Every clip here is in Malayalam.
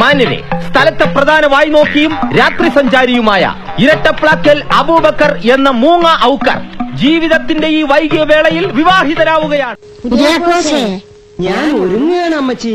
മാന്യരെ സ്ഥലത്തെ പ്രധാന വായി നോക്കിയും രാത്രി സഞ്ചാരിയുമായ ഇരട്ടപ്ലാക്കൽ അബൂബക്കർ എന്ന മൂങ്ങ ഔക്കർ ജീവിതത്തിന്റെ ഈ വൈകിയ വേളയിൽ വിവാഹിതരാവുകയാണ്. ഞാൻ ഒരുങ്ങുകയാണ് അമ്മച്ചി.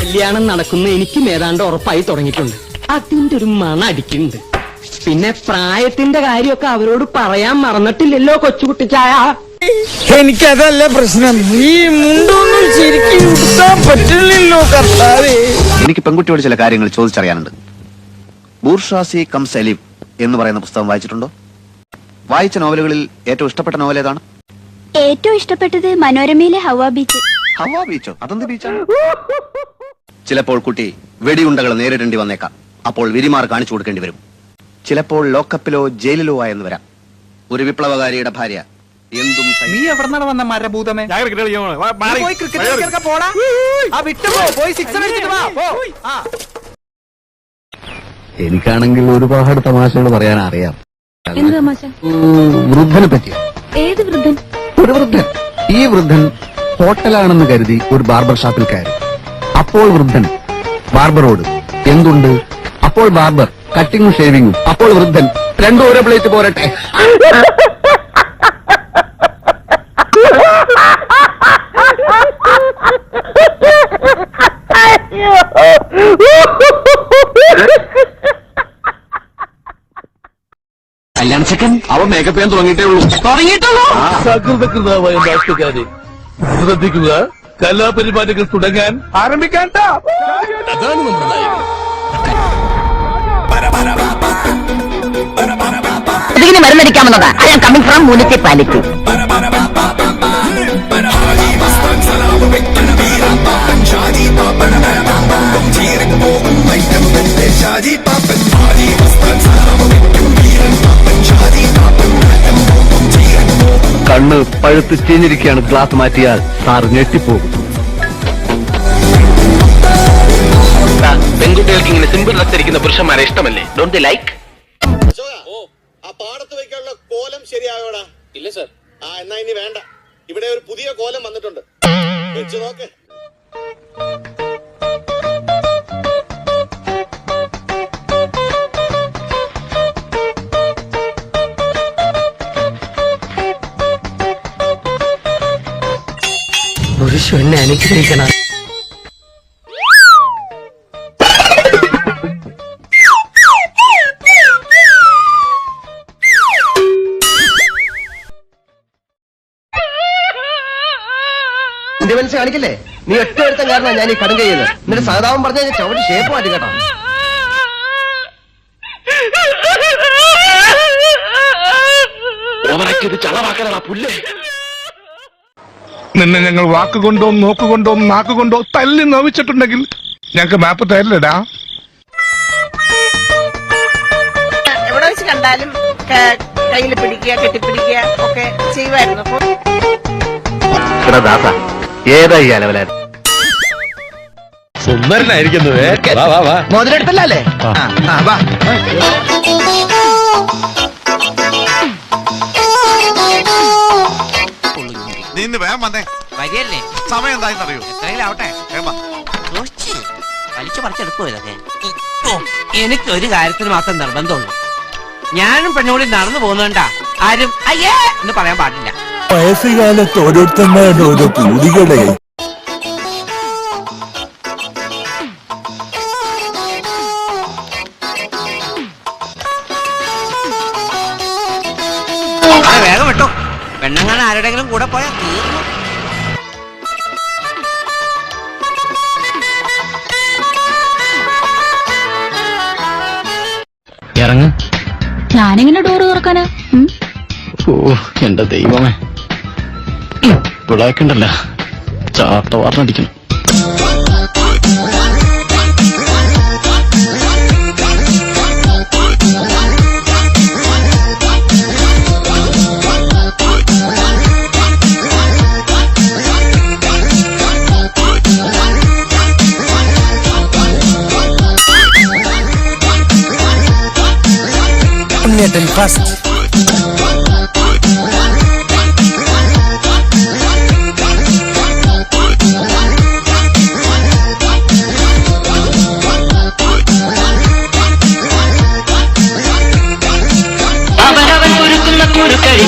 കല്യാണം നടക്കുന്ന എനിക്കും ഏതാണ്ട് ഉറപ്പായി തുടങ്ങിയിട്ടുണ്ട്. അതിന്റെ ഒരു മണ അടിക്കുന്നുണ്ട്. പിന്നെ പ്രായത്തിന്റെ കാര്യമൊക്കെ അവരോട് പറയാൻ മറന്നിട്ടില്ലല്ലോ കൊച്ചുകുട്ടിച്ചായ എനിക്കതല്ല പ്രശ്നം. ഈ മുണ്ടൊന്നും ശരിക്കും ഉടുക്കാൻ പറ്റില്ലല്ലോ കർത്താവേ. എനിക്ക് പെൺകുട്ടിയോട് ചില കാര്യങ്ങൾ ചോദിച്ചറിയാനുണ്ട്. ബൂർഷാസി കം സലീം എന്ന് പറയുന്ന പുസ്തകം വായിച്ചിട്ടുണ്ടോ? വായിച്ച നോവലുകളിൽ ഏറ്റവും ഇഷ്ടപ്പെട്ട നോവൽ ഏതാണ്? ഏറ്റവും ഇഷ്ടപ്പെട്ടത് മനോരമയിലെ ഹവാ ബീച്ച്. ഹവാ ബീച്ചോ? അതെന്ത് ബീച്ചാണ്? ചിലപ്പോൾ കുട്ടി വെടിയുണ്ടകൾ നേരിടേണ്ടി വന്നേക്കാം. അപ്പോൾ വിരിമാർ കാണിച്ചു കൊടുക്കേണ്ടി വരും. ചിലപ്പോൾ ലോക്കപ്പിലോ ജയിലിലോ ആയെന്ന് വരാം. ഒരു വിപ്ലവകാരിയുടെ ഭാര്യ. എന്തും സഹി- നീ എവിടെ വന്ന മരഭൂതമേ? പോയി ക്രിക്കറ്റ് കളിക്കാൻ പോടാ. ആ വിട്ടു പോ. പോയി സിക്സ് അടിച്ചിട്ട് വാ. പോ. ആ. എനിക്കാണെങ്കിൽ ഒരുപാട് തമാശകൾ പറയാൻ അറിയാം. എന്ത് തമാശ? ഉം, വൃദ്ധനെ പറ്റി ഏത് വൃദ്ധൻ? ഒരു വൃദ്ധൻ. ഈ വൃദ്ധൻ ഹോട്ടലാണെന്ന് കരുതി ഒരു ബാർബർ ഷാപ്പിൽ കയറി. അപ്പോൾ വൃദ്ധൻ ബാർബറോട് എന്തുണ്ട്? അപ്പോൾ ബാർബർ കട്ടിങ്ങും ഷേവിങ്ങും അപ്പോൾ വൃദ്ധൻ രണ്ടു ഓരോ പ്ലേറ്റ് പോരട്ടെ. കല്യാണ ചെക്കൻ അവൻ മേക്കപ്പ് ചെയ്യാൻ തുടങ്ങിയിട്ടേ ഉള്ളൂ. തുടങ്ങിയിട്ടുള്ളൂ? സകൃതകൃതമായ നാട്ടുകാരെ ശ്രദ്ധിക്കുക. കലാപരിപാടികൾ തുടങ്ങാൻ ആരംഭിക്കാൻ അതാണ് നമ്മുടെ ഇതിന് മരുന്നടിക്കാമെന്നതാ. I am coming from municipality കണ്ണ് പഴുത്ത് ചീഞ്ഞിരിക്കുകയാണ് ഗ്ലാസ് മാറ്റിയാൽ സാർ ഞെട്ടിപ്പോകും. സിമ്പിൾ ഡ്രസ് പുരുഷന്മാരെ ഇഷ്ടമല്ലേ? ഡോണ്ട് ലൈക്ക് ആ പാടത്ത് വെക്കാനുള്ള കോലം ശരിയായോടാ? ഇല്ല സർ. ആ എന്നാ ഇനി വേണ്ട. ഇവിടെ ഒരു പുതിയ കോലം വന്നിട്ടുണ്ട്. വെച്ച് നോക്ക്. പുരുഷ എന്നെ അനുഗ്രഹിക്കണം. എന്റെ മനസ്സ് കാണിക്കല്ലേ? നീ ഒറ്റ ഒരുത്തം കാരണം ഞാൻ ഈ കടം കയ്യത് എന്നിട്ട് സഹതാപം പറഞ്ഞ ചവിട്ടി ഷേപ്പ് മാറ്റി കേട്ടോ. നിന്നെ ഞങ്ങൾ വാക്കുകൊണ്ടോ നോക്കുകൊണ്ടോ നാക്കുകൊണ്ടോ തല്ലി നോവിച്ചിട്ടുണ്ടെങ്കിൽ ഞങ്ങൾക്ക് മാപ്പ് തരില്ലടാ. എവിടെ വെച്ച് കണ്ടാലും കയ്യിൽ പിടിക്കുക കെട്ടിപ്പിടിക്കുക ഒക്കെ ചെയ്യുമായിരുന്നു അപ്പൊ ദാസ ഏതാ ഈ അലവലാൻ മുതലെടുത്തല്ലേ നീ ഇന്ന് വേഗം വന്നേ. വരിയല്ലേ? സമയം എന്തായെന്നറിയോ? എത്രയെങ്കിലും ആവട്ടെ. വേഗം വാ. വലിച്ചു പറിച്ചെടുക്കുമോ ഇതൊക്കെ? എനിക്ക് ഒരു കാര്യത്തിന് മാത്രം നിർബന്ധമുള്ളൂ. ഞാനും പെണ്ണുകൂടി നടന്നു പോകുന്നുണ്ടാ ആരും അയ്യേ എന്ന് പറയാൻ പാടില്ല. വയസ്സുകാലത്ത് ഓരോരുത്തന്മാരുടെ ഓരോ പൂതികളെ. വേഗം വിട്ടോ. പെണ്ണങ്ങാൻ ആരുടെങ്കിലും കൂടെ പോയാൽ തീർന്നു. ഇറങ്ങ. ഞാനെങ്ങനെ ഡോറ് തുറക്കാനാ? ഓ എന്റെ ദൈവമേ. വിളാക്കണ്ടല്ല. ചാട്ടവാറിനടിക്കണം ഉണ്ണേറ്റൻ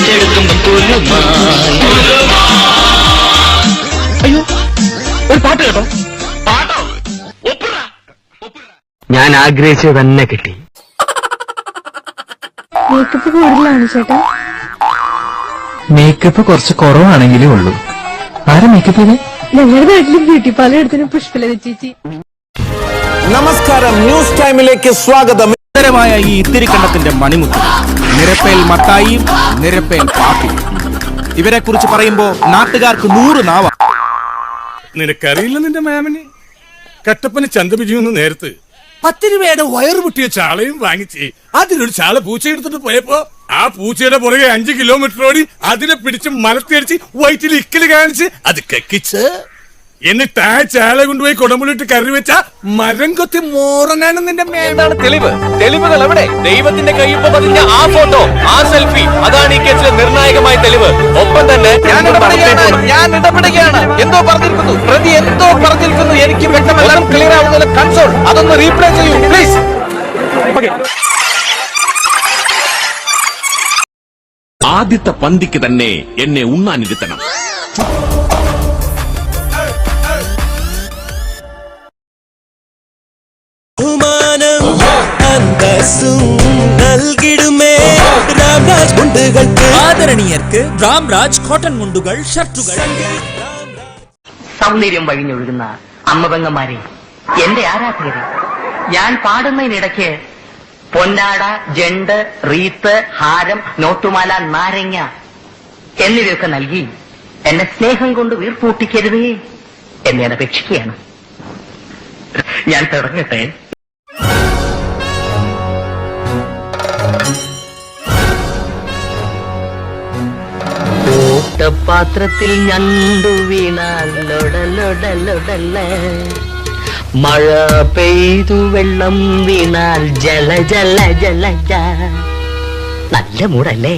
കഴിച്ചെടുക്കുമ്പോ അയ്യോ ഒരു പാട്ട് കേട്ടോ. പാട്ടോ ഞാൻ ആഗ്രഹിച്ചത് തന്നെ കിട്ടി. മേക്കപ്പ് കൂടുതലാണ് ചേട്ടാ. മേക്കപ്പ് കുറച്ച് കുറവാണെങ്കിലേ ഉള്ളൂ. ആരാ മേക്കപ്പ് ചെയ്തേ? ഞങ്ങളുടെ നാട്ടിൽ ബ്യൂട്ടി പാർലർ എടുത്തിന് പുഷ്പലത ചേച്ചി. നമസ്കാരം ന്യൂസ് ടൈമിലേക്ക് സ്വാഗതം. നിരന്തരമായ ഈ ഇത്തിരിക്കണ്ടത്തിന്റെ മണിമുത്ത്. നിരപ്പേൽ മത്തായിയും നിരപ്പേൽ പാപ്പിയും ഇവരെ കുറിച്ച് പറയുമ്പോ നാട്ടുകാർക്ക് നൂറ് നാവ. നിനക്കറിയില്ല നിന്റെ മാമന്? കട്ടപ്പന ചന്തപിജിന്ന് നേരത്ത് പത്ത് രൂപയുടെ വയറ് പൊട്ടിയ ചാളയും വാങ്ങിച്ച് അതിലൊരു ചാള പൂച്ച എടുത്തിട്ട് പോയപ്പോ ആ പൂച്ചയുടെ പുറകെ അഞ്ച് കിലോമീറ്റർ ഓടി അതിനെ പിടിച്ച് മലത്തിയടിച്ച് വയറ്റിൽ ഇക്കൽ കാണിച്ച് അത് കക്കിച്ച് എന്നിട്ട് ആ ചാല കൊണ്ടുപോയി കുടമ്പുളിട്ട് കറി വെച്ച മരം കൊത്തി മോറനാണ് നിന്റെ എന്താണ് തെളിവ്? തെളിവുകൾ എവിടെ? ദൈവത്തിന്റെ കയ്യൊപ്പം പതിഞ്ഞ ആ ഫോട്ടോ ആ സെൽഫി അതാണ് ഈ കേസിലെ നിർണായകമായ തെളിവ്. ഒപ്പം തന്നെ ഞാൻ ഇടപെടുകയാണ് ഞാൻ ഇടപെടുകയാണ്. എന്തോ പറഞ്ഞിരിക്കുന്നു. പ്രതി എന്തോ പറഞ്ഞിരിക്കുന്നു. എനിക്ക് വ്യക്തമല്ല. ക്ലിയർ ആവുന്നില്ല കൺസോൾ അതൊന്ന് റീപ്ലേ ചെയ്യൂ പ്ലീസ് ആദ്യത്തെ പന്തിക്ക് തന്നെ എന്നെ ഉണ്ണാനിരുത്തണം ആദരണീയർക്ക് രാംരാജ് കോട്ടൺ മുണ്ടുകൾ ഷർട്ടുകൾ. സൗന്ദര്യം വഴിഞ്ഞൊഴുകുന്ന അമ്മപെങ്ങന്മാരെ എന്റെ ആരാധകരെ ഞാൻ പാടുന്നതിനിടയ്ക്ക് പൊന്നാട ജണ്ട് റീത്ത് ഹാരം നോട്ടുമാല നാരങ്ങ എന്നിവയൊക്കെ നൽകി എന്നെ സ്നേഹം കൊണ്ട് വീർപ്പൂട്ടിക്കരുതേ എന്നെ അപേക്ഷിക്കുകയാണ്. ഞാൻ തുടങ്ങട്ടെ. പാത്രത്തിൽ ഞണ്ടു വീണാലൊടലൊടലൊടല മഴ പെയ്തു വെള്ളം വീണാൽ ജല ജല ജല. നല്ല മൂടല്ലേ?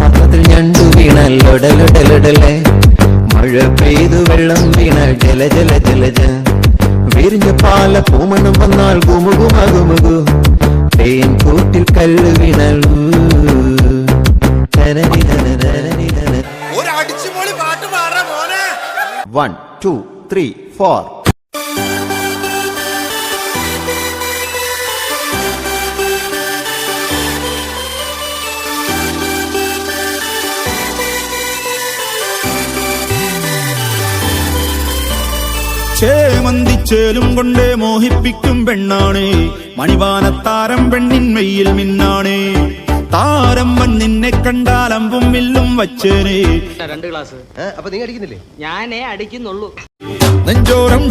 പാത്രത്തിൽ ഞണ്ടു വീണാൽ ലൊടലൊടലൊടലെ മഴ പെയ്തു വെള്ളം വീണാൽ ജല ജല ജലജ വിരിഞ്ഞ പാല പൂമണം വന്നാൽ ഗുമുകുമ ഗുമുകു തേൻ കൂട്ടിൽ കല്ല് വീണാൽ ചേമന്തിച്ചേലും കൊണ്ടേ മോഹിപ്പിക്കും പെണ്ണാണ്. മണിവാനത്താരം പെണ്ണിൻ മിന്നാണ് മിന്നാണേ. താരം നിന്നെ കണ്ടാൽ അമ്പും വില്ലും വച്ചേനേ രണ്ട് ഗ്ലാസ് അപ്പൊ നീ അടിക്കുന്നില്ലേ? ഞാനേ അടിക്കുന്നുള്ളൂ. നെഞ്ചോരം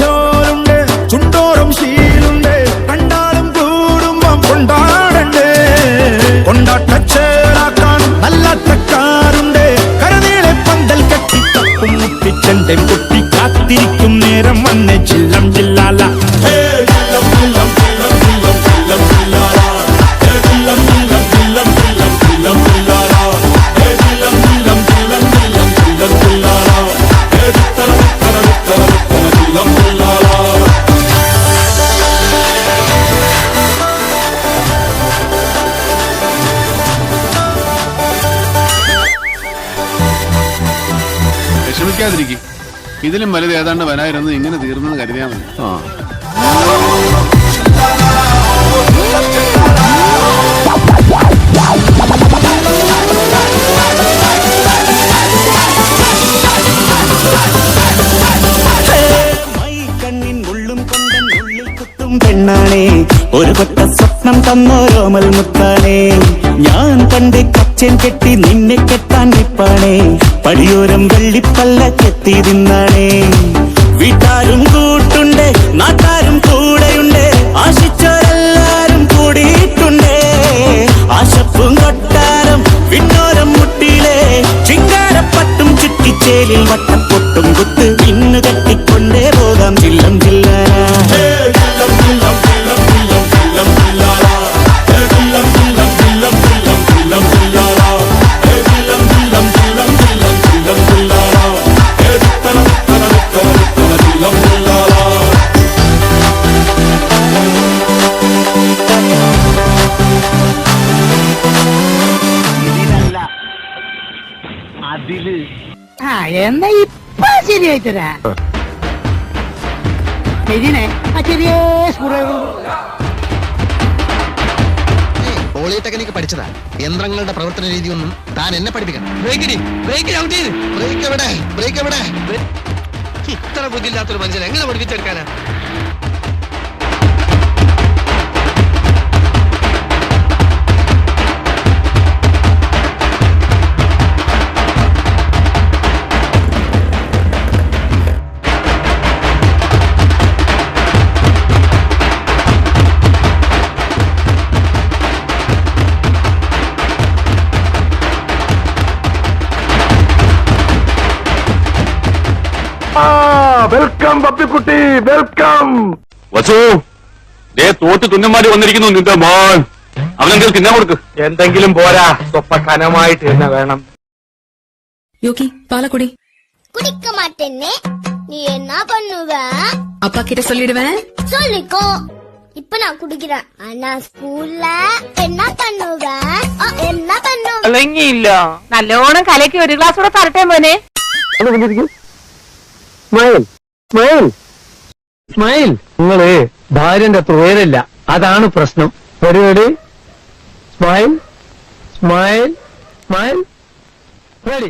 ഇതിലും വലുത് ഏതാണ്ട് വരായിരുന്നു ഇങ്ങനെ തീർന്നെന്ന് കരുതിയാൽ മതി. പെണ്ണാണേ. ഒരു കൊട്ട സ്വപ്നം തന്നോരോമൽ മുത്താനേ. ഞാൻ കണ്ട് കച്ചൻ കെട്ടി നിന്നെ കെട്ടാൻ നിപ്പാണേ. പടിയോരം വെള്ളിപ്പല്ല ആ എന്നാ ഇപ്പൊ ശരിയായി തരാ ശരിനെ ആ ചെറിയ പോളിടെക്നിക് പഠിച്ചതാ. യന്ത്രങ്ങളുടെ പ്രവർത്തന രീതി ഒന്നും താൻ എന്നെ പഠിപ്പിക്കണം. ബ്രേക്ക് എവിടെ? ബ്രേക്ക് എവിടെ? ഇത്ര ബുദ്ധിയില്ലാത്തൊരു മനുഷ്യൻ എങ്ങനെ പഠിപ്പിച്ചെടുക്കാനാ? വെൽക്കം പപ്പിക്കുട്ടി വെൽക്കം വസു ദേ തോട്ട് തുന്നമാരി വന്നിരിക്കുന്നു നിന്റെ മോൻ അവനെന്തെങ്കിലും തിന്നാൻ കൊടുക്ക് എന്തെങ്കിലും പോരാ സ്വപ്പ കനമായിട്ട് തന്നെ വേണം யோகி பாலக்குடி குடிக்க மாட்டேன்னு நீ என்ன பண்ணுவ அப்பா கிட்ட சொல்லிடுவேன் சொல்லிக்கோ இப்ப நான் குடிக்கிறேன் ஆனா ஸ்கூல்ல என்ன பண்ணுவ ஆ, என்ன பண்ணுவ നല്ലോണം കലക്കി ഒരു ഗ്ലാസ് കൂടെ തരട്ടെ മോനെ സ്മൈൽ സ്മൈൽ നിങ്ങൾ ഭാര്യന്റെ അത്ര അതാണ് പ്രശ്നം. പരിപാടി? Smile smile smile ready